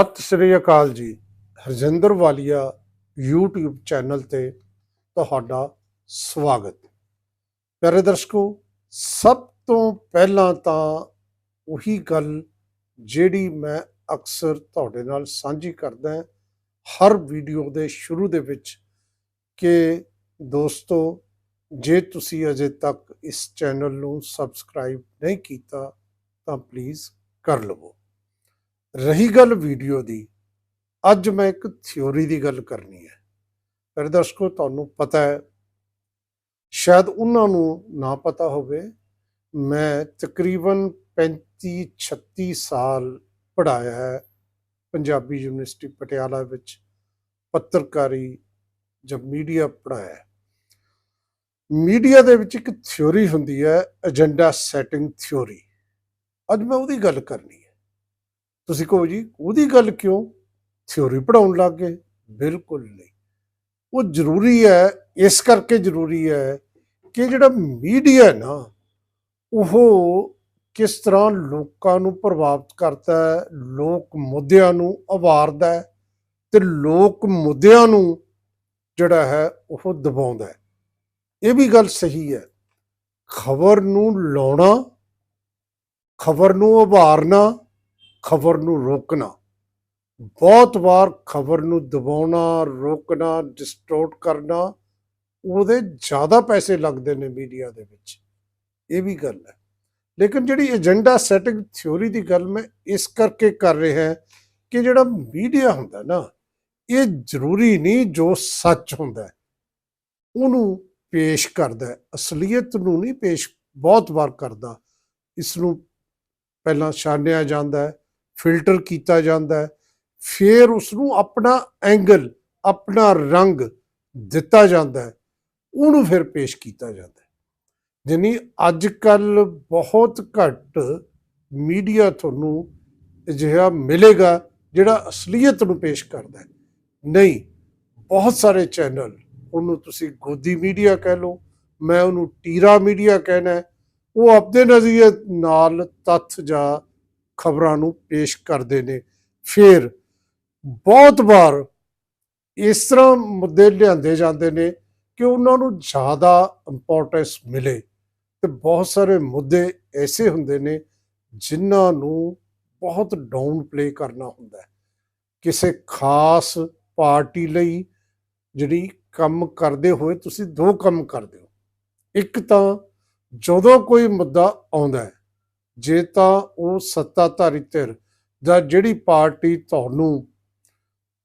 ਸਤਿ ਸ੍ਰੀ ਅਕਾਲ ਜੀ। ਹਰਜਿੰਦਰ ਵਾਲੀਆ YouTube channel ਤੇ ਤੁਹਾਡਾ ਸਵਾਗਤ। ਪਿਆਰੇ ਦਰਸ਼ਕੋ, ਸਭ ਤੋਂ ਪਹਿਲਾਂ ਤਾਂ ਉਹੀ ਗੱਲ ਜਿਹੜੀ ਮੈਂ ਅਕਸਰ ਤੁਹਾਡੇ ਨਾਲ ਸਾਂਝੀ ਕਰਦਾ ਹਰ ਵੀਡੀਓ ਦੇ ਸ਼ੁਰੂ ਦੇ ਵਿੱਚ ਕਿ ਦੋਸਤੋ, ਜੇ ਤੁਸੀਂ ਅਜੇ ਤੱਕ ਇਸ ਚੈਨਲ ਨੂੰ ਸਬਸਕ੍ਰਾਈਬ ਨਹੀਂ ਕੀਤਾ ਤਾਂ ਪਲੀਜ਼ ਕਰ ਲਵੋ। ਰਹੀ ਗੱਲ ਵੀਡੀਓ ਦੀ, ਅੱਜ ਮੈਂ ਇੱਕ ਥਿਉਰੀ ਦੀ ਗੱਲ ਕਰਨੀ ਹੈ। ਪਰ ਦਰਸ਼ਕੋ, ਤੁਹਾਨੂੰ ਪਤਾ ਹੈ, ਸ਼ਾਇਦ ਉਹਨਾਂ ਨੂੰ ਨਾ ਪਤਾ ਹੋਵੇ, ਮੈਂ ਤਕਰੀਬਨ 35 36 ਸਾਲ ਪੜਾਇਆ ਹੈ ਪੰਜਾਬੀ ਯੂਨੀਵਰਸਿਟੀ ਪਟਿਆਲਾ ਵਿੱਚ, ਪੱਤਰਕਾਰੀ ਜਾਂ ਮੀਡੀਆ ਪੜਾਇਆ ਮੀਡੀਆ ਦੇ ਵਿੱਚ ਇੱਕ ਥਿਉਰੀ ਹੁੰਦੀ ਹੈ ਏਜੰਡਾ ਸੈਟਿੰਗ ਥਿਉਰੀ ਅੱਜ ਮੈਂ ਉਹਦੀ ਗੱਲ ਕਰਨੀ ਤੁਸੀਂ ਕਹੋ ਜੀ, ਉਹਦੀ ਗੱਲ ਕਿਉਂ? ਥਿਉਰੀ ਪੜਾਉਣ ਲੱਗ ਗਏ। ਬਿਲਕੁਲ ਨਹੀਂ। ਉਹ ਜ਼ਰੂਰੀ ਹੈ, ਇਸ ਕਰਕੇ ਜ਼ਰੂਰੀ ਹੈ ਕਿ ਜਿਹੜਾ ਮੀਡੀਆ ਹੈ ਨਾ, ਉਹ ਕਿਸ ਤਰ੍ਹਾਂ ਲੋਕਾਂ ਨੂੰ ਪ੍ਰਭਾਵਿਤ ਕਰਦਾ ਹੈ, ਲੋਕ ਮੁੱਦਿਆਂ ਨੂੰ ਉਭਾਰਦਾ ਹੈ ਤੇ ਲੋਕ ਮੁੱਦਿਆਂ ਨੂੰ ਜਿਹੜਾ ਹੈ, ਉਹ ਦਬਾਉਂਦਾ ਹੈ। ਇਹ ਵੀ ਗੱਲ ਸਹੀ ਹੈ। ਖਬਰ ਨੂੰ ਲਾਉਣਾ, ਖਬਰ ਨੂੰ ਉਭਾਰਨਾ ਖਬਰ ਨੂੰ ਰੋਕਣਾ। ਬਹੁਤ ਵਾਰ ਖਬਰ ਨੂੰ ਦਬਾਉਣਾ, ਰੋਕਣਾ ਡਿਸਟੋਰਟ ਕਰਨਾ, ਉਹਦੇ ਜ਼ਿਆਦਾ ਪੈਸੇ ਲੱਗਦੇ ਨੇ ਮੀਡੀਆ ਦੇ ਵਿੱਚ। ਇਹ ਵੀ ਗੱਲ ਹੈ। ਲੇਕਿਨ ਜਿਹੜੀ ਏਜੰਡਾ ਸੈਟਿੰਗ ਥਿਉਰੀ ਦੀ ਗੱਲ ਮੈਂ ਇਸ ਕਰਕੇ ਕਰ ਰਿਹਾ ਹਾਂ ਕਿ ਜਿਹੜਾ ਮੀਡੀਆ ਹੁੰਦਾ ਨਾ, ਇਹ ਜ਼ਰੂਰੀ ਨਹੀਂ ਜੋ ਸੱਚ ਹੁੰਦਾ ਉਹਨੂੰ ਪੇਸ਼ ਕਰਦਾ ਅਸਲੀਅਤ ਨੂੰ ਨਹੀਂ ਪੇਸ਼, ਬਹੁਤ ਵਾਰ ਕਰਦਾ। ਇਸ ਨੂੰ ਪਹਿਲਾਂ ਛਾਨਿਆ ਜਾਂਦਾ ਹੈ। ਫਿਲਟਰ ਕੀਤਾ ਜਾਂਦਾ ਹੈ, ਫਿਰ ਉਸ ਨੂੰ ਆਪਣਾ ਐਂਗਲ, ਆਪਣਾ ਰੰਗ ਦਿੱਤਾ ਜਾਂਦਾ ਹੈ, ਉਹਨੂੰ ਫਿਰ ਪੇਸ਼ ਕੀਤਾ ਜਾਂਦਾ ਹੈ। ਜਾਣੀ ਅੱਜ ਕੱਲ ਬਹੁਤ ਘੱਟ ਮੀਡੀਆ ਤੁਹਾਨੂੰ ਅਜਿਹਾ ਮਿਲੇਗਾ ਜਿਹੜਾ ਅਸਲੀਅਤ ਨੂੰ ਪੇਸ਼ ਕਰਦਾ ਹੈ। ਨਹੀਂ, ਬਹੁਤ ਸਾਰੇ ਚੈਨਲ, ਉਹਨੂੰ ਤੁਸੀਂ ਗੋਦੀ ਮੀਡੀਆ ਕਹਿ ਲਓ, ਮੈਂ ਉਹਨੂੰ ਟੀਰਾ ਮੀਡੀਆ ਕਹਿਣਾ ਉਹ ਆਪਣੇ ਨਜ਼ਰੀਏ ਨਾਲ ਤੱਥ ਜਾਂ ਖਬਰਾਂ ਨੂੰ ਪੇਸ਼ ਕਰਦੇ ਨੇ। ਫਿਰ ਬਹੁਤ ਵਾਰ ਇਸ ਤਰ੍ਹਾਂ ਮੁੱਦੇ ਲਿਆਂਦੇ ਜਾਂਦੇ ਨੇ ਕਿ ਉਹਨਾਂ ਨੂੰ ਜ਼ਿਆਦਾ ਇੰਪੋਰਟੈਂਸ ਮਿਲੇ ਤੇ ਬਹੁਤ ਸਾਰੇ ਮੁੱਦੇ ਐਸੇ ਹੁੰਦੇ ਨੇ ਜਿਨ੍ਹਾਂ ਨੂੰ ਬਹੁਤ ਡਾਊਨ ਪਲੇ ਕਰਨਾ ਹੁੰਦਾ ਹੈ। ਕਿਸੇ ਖਾਸ ਪਾਰਟੀ ਲਈ ਜਿਹੜੀ ਕੰਮ ਕਰਦੇ ਹੋਏ ਤੁਸੀਂ ਦੋ ਕੰਮ ਕਰਦੇ ਹੋ। ਇੱਕ ਤਾਂ ਜਦੋਂ ਕੋਈ ਮੁੱਦਾ ਆਉਂਦਾ ਹੈ ਜੇ ਤਾਂ ਉਹ ਸੱਤਾਧਾਰੀ ਧਿਰ ਜਾਂ ਜਿਹੜੀ ਪਾਰਟੀ ਤੁਹਾਨੂੰ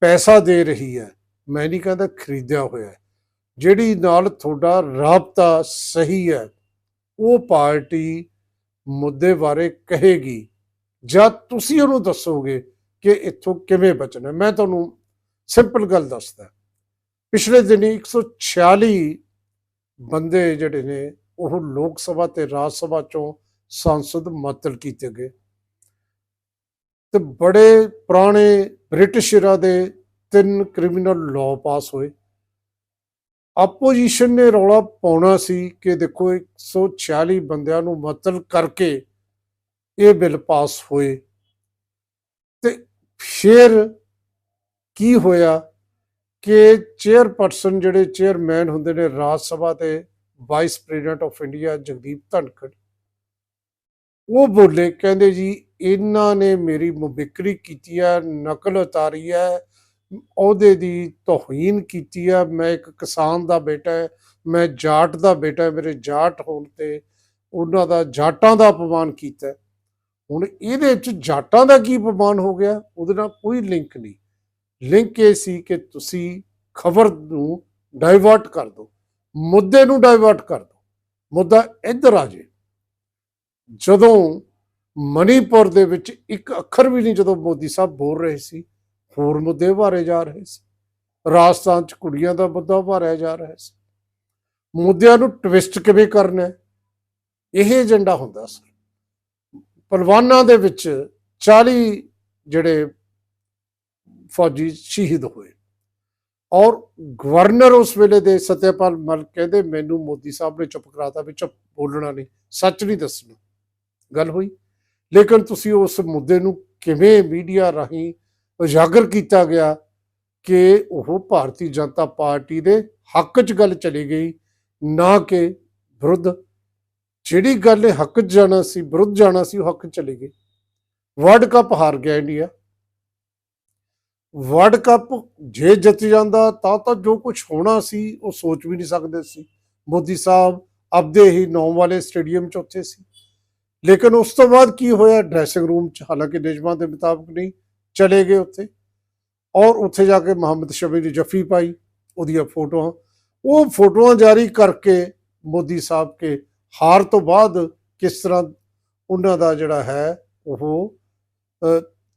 ਪੈਸਾ ਦੇ ਰਹੀ ਹੈ, ਮੈਂ ਨਹੀਂ ਕਹਿੰਦਾ ਖਰੀਦਿਆ ਹੋਇਆ ਜਿਹੜੀ ਨਾਲ ਤੁਹਾਡਾ ਰਾਬਤਾ ਸਹੀ ਹੈ, ਉਹ ਪਾਰਟੀ ਮੁੱਦੇ ਬਾਰੇ ਕਹੇਗੀ ਜਾਂ ਤੁਸੀਂ ਉਹਨੂੰ ਦੱਸੋਗੇ ਕਿ ਇੱਥੋਂ ਕਿਵੇਂ ਬਚਣਾ ਮੈਂ ਤੁਹਾਨੂੰ ਸਿੰਪਲ ਗੱਲ ਦੱਸਦਾ ਪਿਛਲੇ ਦਿਨੀ 146 ਬੰਦੇ ਜਿਹੜੇ ਨੇ, ਉਹ ਲੋਕ ਸਭਾ ਤੇ ਰਾਜ ਸਭਾ ਚੋਂ ਸੰਸਦ ਮੁਅੱਤਲ ਕੀਤੇ ਗਏ। ਤੇ ਬੜੇ ਪੁਰਾਣੇ ਬ੍ਰਿਟਿਸ਼ਰਾਂ ਦੇ ਤਿੰਨ ਕ੍ਰਿਮੀਨਲ ਲਾਅ ਪਾਸ ਹੋਏ। ਆਪੋਜੀਸ਼ਨ ਨੇ ਰੌਲਾ ਪਾਉਣਾ ਸੀ ਕਿ ਦੇਖੋ 146 ਬੰਦਿਆਂ ਨੂੰ ਮੁਅੱਤਲ ਕਰਕੇ ਇਹ ਬਿੱਲ ਪਾਸ ਹੋਏ। ਤੇ ਫਿਰ ਕੀ ਹੋਇਆ ਕਿ ਚੇਅਰਪਰਸਨ ਜਿਹੜੇ ਚੇਅਰਮੈਨ ਹੁੰਦੇ ਨੇ ਰਾਜ ਸਭਾ ਤੇ vice president of India Jagdeep Dhankhar ਉਹ ਬੋਲੇ, ਕਹਿੰਦੇ ਜੀ, ਇਹਨਾਂ ਨੇ ਮੇਰੀ ਮੁਬਿਕਰੀ ਕੀਤੀ ਹੈ ਨਕਲ ਉਤਾਰੀ ਹੈ ਉਹਦੇ ਦੀ ਤੋਹੀਨ ਕੀਤੀ ਹੈ ਮੈਂ ਇੱਕ ਕਿਸਾਨ ਦਾ ਬੇਟਾ ਹੈ, ਮੈਂ ਜਾਟ ਦਾ ਬੇਟਾ ਮੇਰੇ ਜਾਟ ਹੋਣ ਤੇ ਉਹਨਾਂ ਦਾ ਜਾਟਾਂ ਦਾ ਅਪਮਾਨ ਕੀਤਾ ਹੁਣ ਇਹਦੇ ਵਿੱਚ ਜਾਟਾਂ ਦਾ ਕੀ ਅਪਮਾਨ ਹੋ ਗਿਆ? ਉਹਦੇ ਨਾਲ ਕੋਈ ਲਿੰਕ ਨਹੀਂ। ਲਿੰਕ ਇਹ ਸੀ ਕਿ ਤੁਸੀਂ ਖਬਰ ਨੂੰ ਡਾਇਵਰਟ ਕਰ ਦਿਓ, ਮੁੱਦੇ ਨੂੰ ਡਾਇਵਰਟ ਕਰ ਦਿਓ। ਮੁੱਦਾ ਇੱਧਰ ਆ ਜੇ ਜਦੋਂ ਮਣੀਪੁਰ ਦੇ ਵਿੱਚ ਇੱਕ ਅੱਖਰ ਵੀ ਨਹੀਂ ਜਦੋਂ ਮੋਦੀ ਸਾਹਿਬ ਬੋਲ ਰਹੇ ਸੀ, ਹੋਰ ਮੁੱਦੇ ਉਭਾਰੇ ਜਾ ਰਹੇ ਸੀ। ਰਾਜਸਥਾਨ ਚ ਕੁੜੀਆਂ ਦਾ ਮੁੱਦਾ ਉਭਾਰਿਆ ਜਾ ਰਿਹਾ ਸੀ। ਮੁੱਦਿਆਂ ਨੂੰ ਟਵਿਸਟ ਕਿਵੇਂ ਕਰਨਾ ਇਹ ਏਜੰਡਾ ਹੁੰਦਾ ਸੀ। ਪਲਵਾਨਾਂ ਦੇ ਵਿੱਚ 40 ਜਿਹੜੇ ਫੌਜੀ ਸ਼ਹੀਦ ਹੋਏ। ਔਰ ਗਵਰਨਰ ਉਸ ਵੇਲੇ ਦੇ ਸਤਿਆਪਾਲ ਮਲਿਕ ਕਹਿੰਦੇ, ਮੈਨੂੰ ਮੋਦੀ ਸਾਹਿਬ ਨੇ ਚੁੱਪ ਕਰਾਤਾ ਵੀ ਚੁੱਪ ਬੋਲਣਾ ਨਹੀਂ, ਸੱਚ ਨਹੀਂ ਦੱਸਣਾ। ਗੱਲ ਹੋਈ। ਲੇਕਿਨ ਤੁਸੀਂ ਉਸ ਮੁੱਦੇ ਨੂੰ ਕਿਵੇਂ ਮੀਡੀਆ ਰਾਹੀਂ ਉਜਾਗਰ ਕੀਤਾ ਗਿਆ ਕਿ ਉਹ ਭਾਰਤੀ ਜਨਤਾ ਪਾਰਟੀ ਦੇ ਹੱਕ 'ਚ ਗੱਲ ਚਲੀ ਗਈ, ਨਾ ਕਿ ਵਿਰੁੱਧ? ਜਿਹੜੀ ਗੱਲ ਹੱਕ 'ਚ ਜਾਣਾ ਸੀ, ਵਿਰੁੱਧ ਜਾਣਾ ਸੀ, ਉਹ ਹੱਕ 'ਚ ਚਲੀ ਗਈ। ਵਰਲਡ ਕੱਪ ਹਾਰ ਗਿਆ ਇੰਡੀਆ। ਵਰਲਡ ਕੱਪ ਜੇ ਜਿੱਤ ਜਾਂਦਾ, ਤਾਂ ਤਾਂ ਜੋ ਕੁਝ ਹੋਣਾ ਸੀ, ਉਹ ਸੋਚ ਵੀ ਨਹੀਂ ਸਕਦੇ ਸੀ। ਮੋਦੀ ਸਾਹਿਬ ਆਪਦੇ ਹੀ ਨੌਂ ਵਾਲੇ ਸਟੇਡੀਅਮ 'ਚ ਉੱਥੇ ਸੀ। ਲੇਕਿਨ ਉਸ ਤੋਂ ਬਾਅਦ ਕੀ ਹੋਇਆ? ਡਰੈਸਿੰਗ ਰੂਮ 'ਚ ਹਾਲਾਂਕਿ ਨਿਯਮਾਂ ਦੇ ਮੁਤਾਬਕ ਨਹੀਂ ਚਲੇ ਗਏ ਉੱਥੇ। ਔਰ ਉੱਥੇ ਜਾ ਕੇ ਮੁਹੰਮਦ ਸ਼ਮੀ ਦੀ ਜੱਫੀ ਪਾਈ, ਉਹਦੀਆਂ ਫੋਟੋਆਂ। ਉਹ ਫੋਟੋਆਂ ਜਾਰੀ ਕਰਕੇ ਮੋਦੀ ਸਾਹਿਬ ਕੇ ਹਾਰ ਤੋਂ ਬਾਅਦ ਕਿਸ ਤਰ੍ਹਾਂ ਉਹਨਾਂ ਦਾ ਜਿਹੜਾ ਹੈ, ਉਹ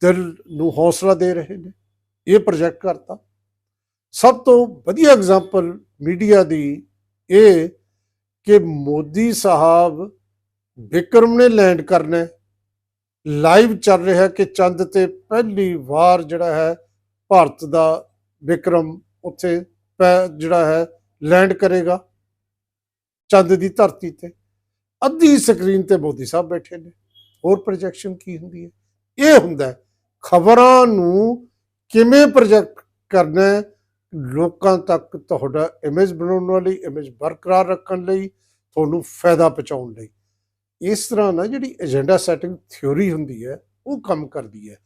ਦਿਲ ਨੂੰ ਹੌਸਲਾ ਦੇ ਰਹੇ ਨੇ, ਇਹ ਪ੍ਰੋਜੈਕਟ ਕਰਤਾ। ਸਭ ਤੋਂ ਵਧੀਆ ਐਗਜ਼ਾਮਪਲ ਮੀਡੀਆ ਦੀ ਇਹ ਕਿ ਮੋਦੀ ਸਾਹਿਬ ਵਿਕਰਮ ਨੇ ਲੈਂਡ ਕਰਨਾ ਲਾਈਵ ਚੱਲ ਰਿਹਾ ਕਿ ਚੰਦ ਤੇ ਪਹਿਲੀ ਵਾਰ ਜਿਹੜਾ ਹੈ ਭਾਰਤ ਦਾ ਵਿਕਰਮ ਉੱਥੇ ਪੈ- ਜਿਹੜਾ ਹੈ ਲੈਂਡ ਕਰੇਗਾ ਚੰਦ ਦੀ ਧਰਤੀ ਤੇ। ਅੱਧੀ ਸਕਰੀਨ ਤੇ ਮੋਦੀ ਸਾਹਿਬ ਬੈਠੇ ਨੇ। ਹੋਰ ਪ੍ਰੋਜੈਕਸ਼ਨ ਕੀ ਹੁੰਦੀ ਹੈ? ਇਹ ਹੁੰਦਾ ਖਬਰਾਂ ਨੂੰ ਕਿਵੇਂ ਪ੍ਰੋਜੈਕਟ ਕਰਨਾ ਲੋਕਾਂ ਤੱਕ ਤੁਹਾਡਾ ਇਮੇਜ ਬਣਾਉਣ ਲਈ ਇਮੇਜ ਬਰਕਰਾਰ ਰੱਖਣ ਲਈ, ਤੁਹਾਨੂੰ ਫਾਇਦਾ ਪਹੁੰਚਾਉਣ ਲਈ। ਇਸ ਤਰ੍ਹਾਂ ਨਾ ਜਿਹੜੀ ਏਜੰਡਾ ਸੈਟਿੰਗ ਥਿਉਰੀ ਹੁੰਦੀ ਹੈ, ਉਹ ਕੰਮ ਕਰਦੀ ਹੈ।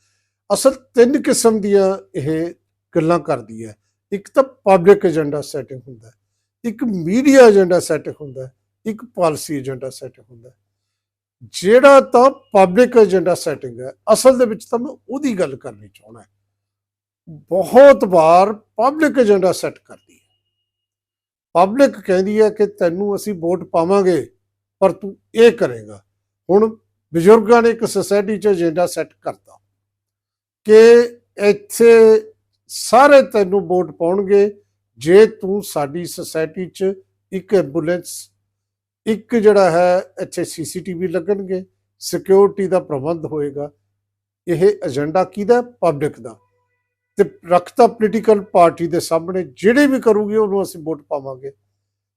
ਅਸਲ ਤਿੰਨ ਕਿਸਮ ਦੀਆਂ ਇਹ ਗੱਲਾਂ ਕਰਦੀ ਹੈ। ਇੱਕ ਤਾਂ ਪਬਲਿਕ ਏਜੰਡਾ ਸੈਟਿੰਗ ਹੁੰਦਾ ਹੈ, ਇੱਕ ਮੀਡੀਆ ਏਜੰਡਾ ਸੈਟਿੰਗ ਹੁੰਦਾ ਹੈ, ਇੱਕ ਪਾਲਿਸੀ ਏਜੰਡਾ ਸੈਟਿੰਗ ਹੁੰਦਾ ਹੈ। ਜਿਹੜਾ ਤਾਂ ਪਬਲਿਕ ਏਜੰਡਾ ਸੈਟਿੰਗ ਹੈ, ਅਸਲ ਦੇ ਵਿੱਚ ਤਾਂ ਮੈਂ ਉਹਦੀ ਗੱਲ ਕਰਨੀ ਚਾਹੁੰਦਾ ਬਹੁਤ ਵਾਰ ਪਬਲਿਕ ਏਜੰਡਾ ਸੈੱਟ ਕਰਦੀ ਹੈ। ਪਬਲਿਕ ਕਹਿੰਦੀ ਹੈ ਕਿ ਤੈਨੂੰ ਅਸੀਂ ਵੋਟ ਪਾਵਾਂਗੇ। ਪਰ ਤੂੰ ਇਹ ਕਰੇਗਾ। ਹੁਣ ਬਜ਼ੁਰਗਾਂ ਨੇ ਇੱਕ ਸੁਸਾਇਟੀ 'ਚ ਏਜੰਡਾ ਸੈੱਟ ਕਰਤਾ ਕਿ ਇੱਥੇ ਸਾਰੇ ਤੈਨੂੰ ਵੋਟ ਪਾਉਣਗੇ। ਜੇ ਤੂੰ ਸਾਡੀ ਸੁਸਾਇਟੀ 'ਚ ਇੱਕ ਐਂਬੂਲੈਂਸ ਇੱਕ ਜਿਹੜਾ ਹੈ, ਇੱਥੇ ਸੀਸੀਟੀਵੀ ਲੱਗਣਗੇ ਸਿਕਿਉਰਿਟੀ ਦਾ ਪ੍ਰਬੰਧ ਹੋਏਗਾ। ਇਹ ਏਜੰਡਾ ਕਿਹਦਾ? ਪਬਲਿਕ ਦਾ। ਤੇ ਰੱਖਤਾ ਪੋਲੀਟੀਕਲ ਪਾਰਟੀ ਦੇ ਸਾਹਮਣੇ। ਜਿਹੜੇ ਵੀ ਕਰੂਗੀ, ਉਹਨੂੰ ਅਸੀਂ ਵੋਟ ਪਾਵਾਂਗੇ।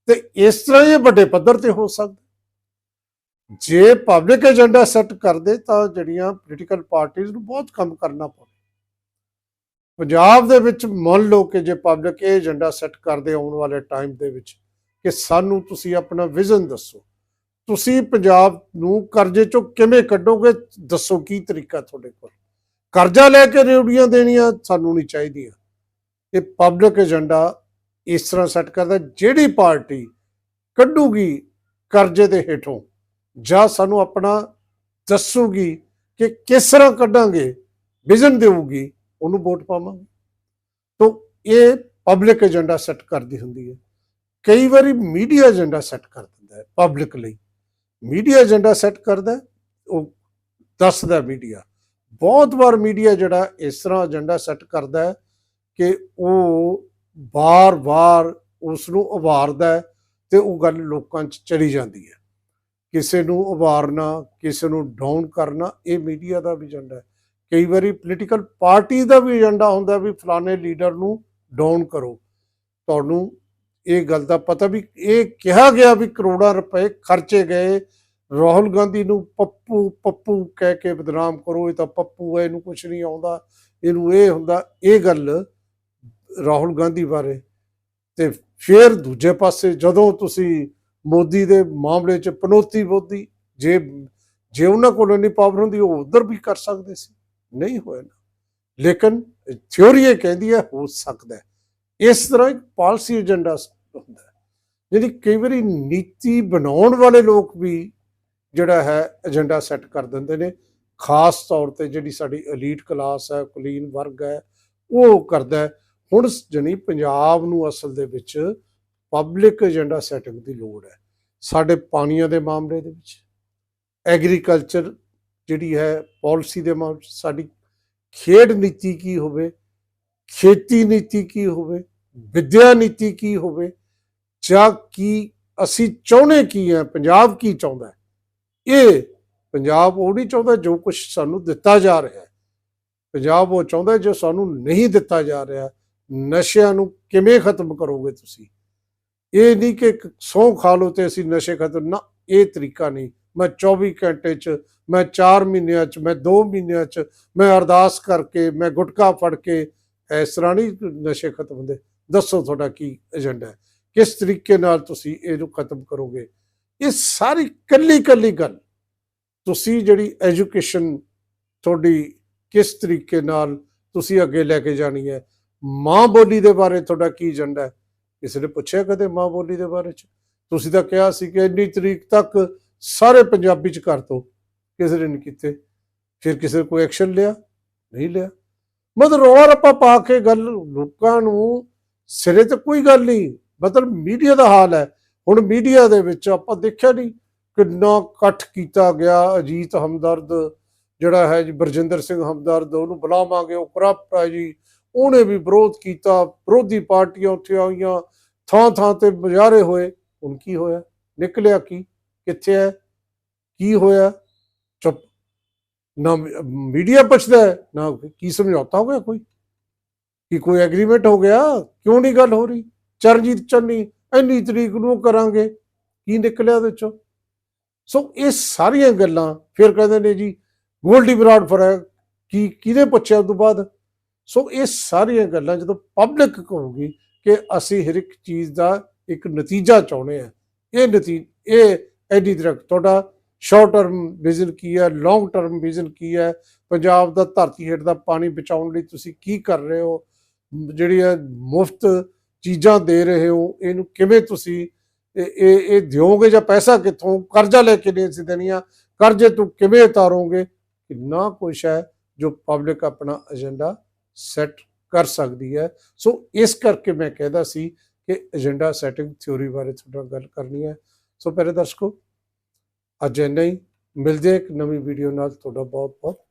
ਤੇ ਇਸ ਤਰ੍ਹਾਂ ਇਹ ਵੱਡੇ ਪੱਧਰ ਤੇ ਹੋ ਸਕਦਾ। ਜੇ ਪਬਲਿਕ ਏਜੰਡਾ ਸੈੱਟ ਕਰਦੇ ਤਾਂ ਜਿਹੜੀਆਂ ਪੋਲੀਟੀਕਲ ਪਾਰਟੀਆਂ ਨੂੰ ਬਹੁਤ ਕੰਮ ਕਰਨਾ ਪਵੇ ਪੰਜਾਬ ਦੇ ਵਿੱਚ ਮੰਨ ਲਓ ਕਿ ਜੇ ਪਬਲਿਕ ਇਹ ਏਜੰਡਾ ਸੈੱਟ ਕਰਦੇ ਆਉਣ ਵਾਲੇ ਟਾਈਮ ਦੇ ਵਿੱਚ ਕਿ ਸਾਨੂੰ ਤੁਸੀਂ ਆਪਣਾ ਵਿਜ਼ਨ ਦੱਸੋ, ਤੁਸੀਂ ਪੰਜਾਬ ਨੂੰ ਕਰਜ਼ੇ ਚੋਂ ਕਿਵੇਂ ਕੱਢੋਗੇ, ਦੱਸੋ ਕੀ ਤਰੀਕਾ ਤੁਹਾਡੇ ਕੋਲ। ਕਰਜ਼ਾ ਲੈ ਕੇ ਰੇਵੜੀਆਂ ਦੇਣੀਆਂ ਸਾਨੂੰ ਨਹੀਂ ਚਾਹੀਦੀਆਂ। ਇਹ ਪਬਲਿਕ ਏਜੰਡਾ ਇਸ ਤਰ੍ਹਾਂ ਸੈੱਟ ਕਰਦਾ, ਜਿਹੜੀ ਪਾਰਟੀ ਕੱਢੂਗੀ ਕਰਜ਼ੇ ਦੇ ਹੇਠੋਂ। ਜਾਂ ਸਾਨੂੰ ਆਪਣਾ ਦੱਸੂਗੀ ਕਿ ਕਿਸ ਤਰ੍ਹਾਂ ਕੱਢਾਂਗੇ ਵਿਜ਼ਨ ਦੇਊਗੀ, ਉਹਨੂੰ ਵੋਟ ਪਾਵਾਂਗੇ। ਤੋਂ ਇਹ ਪਬਲਿਕ ਏਜੰਡਾ ਸੈੱਟ ਕਰਦੀ ਹੁੰਦੀ ਹੈ। ਕਈ ਵਾਰੀ ਮੀਡੀਆ ਏਜੰਡਾ ਸੈੱਟ ਕਰ ਦਿੰਦਾ ਹੈ ਪਬਲਿਕ ਲਈ। ਮੀਡੀਆ ਏਜੰਡਾ ਸੈੱਟ ਕਰਦਾ ਉਹ ਦੱਸਦਾ ਮੀਡੀਆ ਬਹੁਤ ਵਾਰ ਮੀਡੀਆ ਜਿਹੜਾ ਇਸ ਤਰ੍ਹਾਂ ਏਜੰਡਾ ਸੈੱਟ ਕਰਦਾ ਹੈ ਕਿ ਉਹ ਬਾਰ-ਬਾਰ ਉਸ ਨੂੰ ਉਭਾਰਦਾ ਹੈ ਤੇ ਉਹ ਗੱਲ ਲੋਕਾਂ 'ਚ ਚਲੀ ਜਾਂਦੀ ਹੈ। ਕਿਸੇ ਨੂੰ ਉਭਾਰਨਾ, ਕਿਸੇ ਨੂੰ ਡਾਊਨ ਕਰਨਾ, ਇਹ ਮੀਡੀਆ ਦਾ ਵੀ ਏਜੰਡਾ ਹੈ। ਕਈ ਵਾਰੀ ਪੋਲੀਟੀਕਲ ਪਾਰਟੀ ਦਾ ਵੀ ਏਜੰਡਾ ਹੁੰਦਾ ਵੀ ਫਲਾਣੇ ਲੀਡਰ ਨੂੰ ਡਾਊਨ ਕਰੋ। ਤੁਹਾਨੂੰ ਇਹ ਗੱਲ ਦਾ ਪਤਾ ਵੀ ਇਹ ਕਿਹਾ ਗਿਆ ਵੀ ਕਰੋੜਾਂ ਰੁਪਏ ਖਰਚੇ ਗਏ। ਰਾਹੁਲ ਗਾਂਧੀ ਨੂੰ ਪੱਪੂ ਪੱਪੂ ਕਹਿ ਕੇ ਬਦਨਾਮ ਕਰੋ, ਇਹ ਤਾਂ ਪੱਪੂ ਹੈ, ਇਹਨੂੰ ਕੁਝ ਨਹੀਂ ਆਉਂਦਾ। ਇਹਨੂੰ ਇਹ ਹੁੰਦਾ, ਇਹ ਗੱਲ ਰਾਹੁਲ ਗਾਂਧੀ ਬਾਰੇ। ਤੇ ਫਿਰ ਦੂਜੇ ਪਾਸੇ ਜਦੋਂ ਤੁਸੀਂ ਮੋਦੀ ਦੇ ਮਾਮਲੇ 'ਚ ਪਨੋਤੀ ਮੋਦੀ, ਜੇ ਜੇ ਉਹਨਾਂ ਕੋਲ ਇੰਨੀ ਪਾਵਰ ਹੁੰਦੀ, ਉਹ ਉਧਰ ਵੀ ਕਰ ਸਕਦੇ ਸੀ। ਨਹੀਂ ਹੋਇਆ ਨਾ। ਲੇਕਿਨ ਥਿਉਰੀ ਇਹ ਕਹਿੰਦੀ ਹੈ, ਹੋ ਸਕਦਾ ਇਸ ਤਰ੍ਹਾਂ ਇੱਕ ਪਾਲਿਸੀ ਏਜੰਡਾ ਹੁੰਦਾ ਜਿਹੜੀ ਕਈ ਵਾਰੀ ਨੀਤੀ ਬਣਾਉਣ ਵਾਲੇ ਲੋਕ ਵੀ ਜਿਹੜਾ ਹੈ ਏਜੰਡਾ ਸੈੱਟ ਕਰ ਦਿੰਦੇ ਨੇ। ਖਾਸ ਤੌਰ ਤੇ ਜਿਹੜੀ ਸਾਡੀ 엘ੀਟ ਕਲਾਸ ਹੈ, ਕੁਲੀਨ ਵਰਗ ਹੈ, ਉਹ ਕਰਦਾ ਹੁਣ ਜਣੀ ਪੰਜਾਬ ਨੂੰ ਅਸਲ ਦੇ ਵਿੱਚ ਪਬਲਿਕ ਏਜੰਡਾ ਸੈਟਿੰਗ ਦੀ ਲੋੜ ਹੈ। ਸਾਡੇ ਪਾਣੀਆਂ ਦੇ ਮਾਮਲੇ ਦੇ ਵਿੱਚ ਐਗਰੀਕਲਚਰ ਜਿਹੜੀ ਹੈ ਪਾਲਿਸੀ ਦੇ ਮਾਮਲੇ ਸਾਡੀ ਖੇਡ ਨੀਤੀ ਕੀ ਹੋਵੇ, ਖੇਤੀ ਨੀਤੀ ਕੀ ਹੋਵੇ, ਵਿਦਿਆ ਨੀਤੀ ਕੀ ਹੋਵੇ, ਜਾਂ ਕੀ ਅਸੀਂ ਚਾਹੁੰਦੇ ਕੀ ਹੈ, ਪੰਜਾਬ ਕੀ ਚਾਹੁੰਦਾ ਇਹ ਪੰਜਾਬ ਉਹ ਨਹੀਂ ਚਾਹੁੰਦਾ ਜੋ ਕੁਝ ਸਾਨੂੰ ਦਿੱਤਾ ਜਾ ਰਿਹਾ ਹੈ। ਪੰਜਾਬ ਉਹ ਚਾਹੁੰਦਾ ਜੋ ਸਾਨੂੰ ਨਹੀਂ ਦਿੱਤਾ ਜਾ ਰਿਹਾ। ਨਸ਼ਿਆਂ ਨੂੰ ਕਿਵੇਂ ਖਤਮ ਕਰੋਗੇ ਤੁਸੀਂ? ਇਹ ਨਹੀਂ ਕਿ ਇੱਕ ਸਹੁੰ ਖਾ ਲਓ ਤੇ ਅਸੀਂ ਨਸ਼ੇ ਖਤਮ ਨਾ, ਇਹ ਤਰੀਕਾ ਨਹੀਂ। ਮੈਂ 24 ਘੰਟੇ 'ਚ, ਮੈਂ 4 ਮਹੀਨਿਆਂ 'ਚ, ਮੈਂ 2 ਮਹੀਨਿਆਂ 'ਚ, ਮੈਂ ਅਰਦਾਸ ਕਰਕੇ, ਮੈਂ ਗੁਟਕਾ ਫੜ ਕੇ ਇਸ ਤਰ੍ਹਾਂ ਨਹੀਂ ਨਸ਼ੇ ਖਤਮ ਹੁੰਦੇ। ਦੱਸੋ ਤੁਹਾਡਾ ਕੀ ਏਜੰਡਾ ਹੈ? ਕਿਸ ਤਰੀਕੇ ਨਾਲ ਤੁਸੀਂ ਇਹਨੂੰ ਖਤਮ ਕਰੋਗੇ? ਇਹ ਸਾਰੀ ਕੱਲੀ ਕੱਲੀ ਗੱਲ। ਤੁਸੀਂ ਜਿਹੜੀ ਐਜੂਕੇਸ਼ਨ ਤੁਹਾਡੀ ਕਿਸ ਤਰੀਕੇ ਨਾਲ ਤੁਸੀਂ ਅੱਗੇ ਲੈ ਕੇ ਜਾਣੀ ਹੈ? ਮਾਂ ਬੋਲੀ ਦੇ ਬਾਰੇ ਤੁਹਾਡਾ ਕੀ ਏਜੰਡਾ ਹੈ? ਕਿਸੇ ਨੇ ਪੁੱਛਿਆ ਕਦੇ ਮਾਂ ਬੋਲੀ ਦੇ ਬਾਰੇ ਚ? ਤੁਸੀਂ ਤਾਂ ਕਿਹਾ ਸੀ ਕਿ ਇੰਨੀ ਤਰੀਕ ਤੱਕ ਸਾਰੇ ਪੰਜਾਬੀ ਚ ਕਰ ਦੋ। ਕਿਸੇ ਨੇ ਨਹੀਂ ਕੀਤੇ। ਫਿਰ ਕਿਸੇ ਨੇ ਕੋਈ ਐਕਸ਼ਨ ਲਿਆ? ਨਹੀਂ ਲਿਆ। ਮਤਲਬ ਰੌਲਾ ਰੱਪਾ ਪਾ ਕੇ ਗੱਲ ਲੋਕਾਂ ਨੂੰ ਸਿਰੇ ਤੇ ਕੋਈ ਗੱਲ ਨਹੀਂ। ਮਤਲਬ ਮੀਡੀਆ ਦਾ ਹਾਲ ਹੈ। ਹੁਣ ਮੀਡੀਆ ਦੇ ਵਿੱਚ ਆਪਾਂ ਦੇਖਿਆ ਨਹੀਂ ਕਿੰਨਾ ਇਕੱਠ ਕੀਤਾ ਗਿਆ ਅਜੀਤ ਹਮਦਰਦ, ਜਿਹੜਾ ਹੈ ਜੀ ਬਰਜਿੰਦਰ ਸਿੰਘ ਹਮਦਰਦ, ਉਹਨੂੰ ਬੁਲਾਵਾਂਗੇ, ਉਹ ਕਰਪਟ ਹੈ ਜੀ ਉਹਨੇ ਵੀ ਵਿਰੋਧ ਕੀਤਾ ਵਿਰੋਧੀ ਪਾਰਟੀਆਂ ਉੱਥੇ ਆਈਆਂ ਥਾਂ ਥਾਂ ਤੇ ਮੁਜ਼ਾਹਰੇ ਹੋਏ। ਹੁਣ ਕੀ ਹੋਇਆ? ਨਿਕਲਿਆ ਕੀ? ਕਿੱਥੇ ਹੈ? ਕੀ ਹੋਇਆ? ਚੁੱਪ। ਨਾ ਮੀਡੀਆ ਪੁੱਛਦਾ ਹੈ, ਨਾ ਕੀ ਸਮਝੌਤਾ ਹੋ ਗਿਆ ਕੋਈ? ਕਿ ਕੋਈ ਐਗਰੀਮੈਂਟ ਹੋ ਗਿਆ? ਕਿਉਂ ਨਹੀਂ ਗੱਲ ਹੋ ਰਹੀ? ਚਰਨਜੀਤ ਚੰਨੀ ਇੰਨੀ ਤਰੀਕ ਨੂੰ ਕਰਾਂਗੇ। ਕੀ ਨਿਕਲਿਆ ਉਹਦੇ ਚੋਂ? ਸੋ ਇਹ ਸਾਰੀਆਂ ਗੱਲਾਂ ਫਿਰ ਕਹਿੰਦੇ ਨੇ ਜੀ ਗੋਲਡੀ ਬਰਾਡ ਫਰ ਕੀ ਕਿਹਦੇ ਪੁੱਛਿਆ ਉਸ ਤੋਂ ਬਾਅਦ? ਸੋ ਇਹ ਸਾਰੀਆਂ ਗੱਲਾਂ ਜਦੋਂ ਪਬਲਿਕ ਕਹੂਗੀ ਕਿ ਅਸੀਂ ਹਰ ਇੱਕ ਚੀਜ਼ ਦਾ ਇੱਕ ਨਤੀਜਾ ਚਾਹੁੰਦੇ ਆ ਇਹ ਨਤੀ, ਇਹ ਐਡੀ ਦਰਖ ਤੁਹਾਡਾ ਸ਼ਾਰਟ ਟਰਮ ਵਿਜ਼ਨ ਕੀ ਹੈ ਲੌਂਗ ਟਰਮ ਵਿਜ਼ਨ ਕੀ ਹੈ? ਪੰਜਾਬ ਦਾ ਧਰਤੀ ਹੇਠ ਦਾ ਪਾਣੀ ਬਚਾਉਣ ਲਈ ਤੁਸੀਂ ਕੀ ਕਰ ਰਹੇ ਹੋ? ਜਿਹੜੀਆਂ ਮੁਫਤ ਚੀਜ਼ਾਂ ਦੇ ਰਹੇ ਹੋ, ਇਹਨੂੰ ਕਿਵੇਂ ਤੁਸੀਂ ਇਹ ਇਹ ਇਹ ਦਿਓਗੇ ਜਾਂ ਪੈਸਾ ਕਿੱਥੋਂ, ਕਰਜ਼ਾ ਲੈ ਕੇ ਨਹੀਂ ਸੀ ਦੇਣੀਆਂ, ਕਰਜ਼ੇ ਤੋਂ ਕਿਵੇਂ ਉਤਾਰੋਗੇ? ਕਿੰਨਾ ਕੁਛ ਹੈ ਜੋ ਪਬਲਿਕ ਆਪਣਾ ਏਜੰਡਾ ਸੈੱਟ ਕਰ ਸਕਦੀ ਹੈ। ਸੋ ਇਸ ਕਰਕੇ ਮੈਂ ਕਹਿੰਦਾ ਸੀ ਕਿ ਏਜੰਡਾ ਸੈਟਿੰਗ ਥਿਊਰੀ ਬਾਰੇ ਤੁਹਾਡਾ ਗੱਲ ਕਰਨੀ ਹੈ। ਸੋ ਪਿਆਰੇ ਦਰਸ਼ਕੋ, ਅੱਜ ਇੰਨਾ ਹੀ। ਮਿਲਦੇ ਇੱਕ ਨਵੀਂ ਵੀਡੀਓ ਨਾਲ। ਤੁਹਾਡਾ ਬਹੁਤ ਬਹੁਤ